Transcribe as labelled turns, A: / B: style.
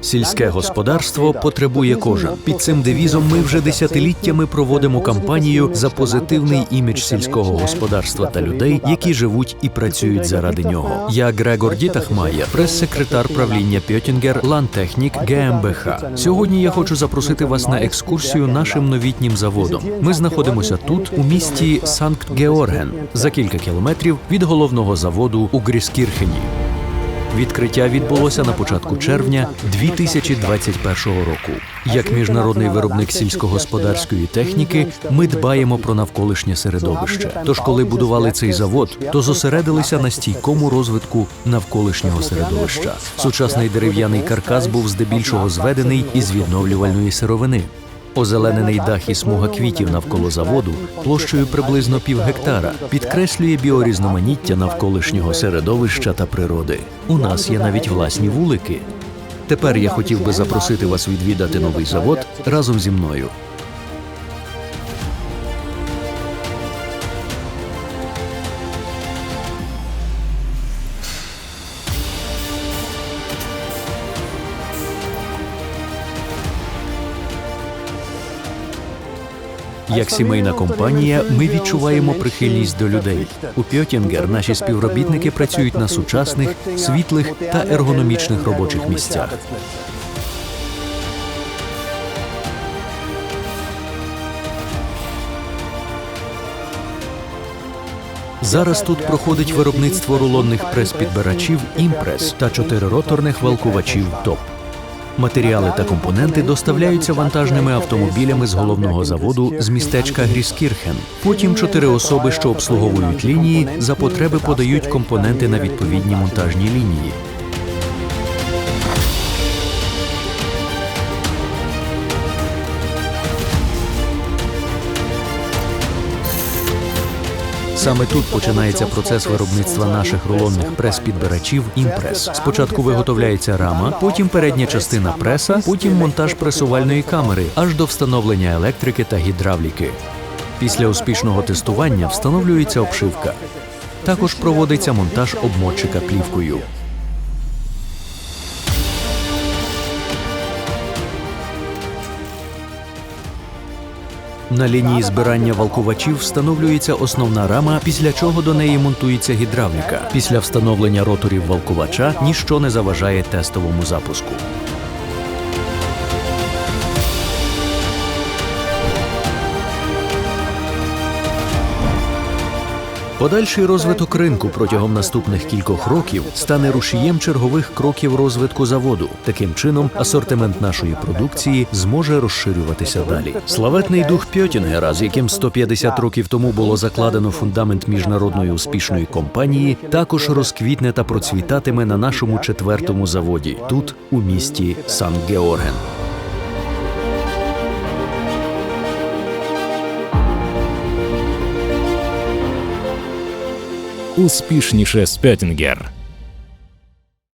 A: Сільське господарство потребує кожен. Під цим девізом ми вже десятиліттями проводимо кампанію за позитивний імідж сільського господарства та людей, які живуть і працюють заради нього. Я Грегор Дітахмая, прес-секретар правління Пьотінгер Лантехнік ГМБХ. Сьогодні я хочу запросити вас на екскурсію нашим новітнім заводом. Ми знаходимося тут, у місті Санкт-Георген, за кілька кілометрів від головного заводу у Гріскірхені. Відкриття відбулося на початку червня 2021 року. Як міжнародний виробник сільськогосподарської техніки, ми дбаємо про навколишнє середовище. Тож, коли будували цей завод, то зосередилися на стійкому розвитку навколишнього середовища. Сучасний дерев'яний каркас був здебільшого зведений із відновлювальної сировини. Озеленений дах і смуга квітів навколо заводу площею приблизно пів гектара підкреслює біорізноманіття навколишнього середовища та природи. У нас є навіть власні вулики. Тепер я хотів би запросити вас відвідати новий завод разом зі мною. Як сімейна компанія, ми відчуваємо прихильність до людей. У Пьотінгер наші співробітники працюють на сучасних, світлих та ергономічних робочих місцях. Зараз тут проходить виробництво рулонних прес-підбирачів імпрес та чотирироторних валкувачів ТОП. Матеріали та компоненти доставляються вантажними автомобілями з головного заводу з містечка Гріскірхен. Потім чотири особи, що обслуговують лінії, за потреби подають компоненти на відповідні монтажні лінії. Саме тут починається процес виробництва наших рулонних прес-підбирачів імпрес. Спочатку виготовляється рама, потім передня частина преса, потім монтаж пресувальної камери, аж до встановлення електрики та гідравліки. Після успішного тестування встановлюється обшивка. Також проводиться монтаж обмотчика плівкою. На лінії збирання валкувачів встановлюється основна рама, після чого до неї монтується гідравліка. Після встановлення роторів валкувача ніщо не заважає тестовому запуску. Подальший розвиток ринку протягом наступних кількох років стане рушієм чергових кроків розвитку заводу. Таким чином, асортимент нашої продукції зможе розширюватися далі. Славетний дух Пьотінгера, з яким 150 років тому було закладено фундамент міжнародної успішної компанії, також розквітне та процвітатиме на нашому четвертому заводі, тут у місті Сан-Георген.
B: Успішніше Спьотінгер.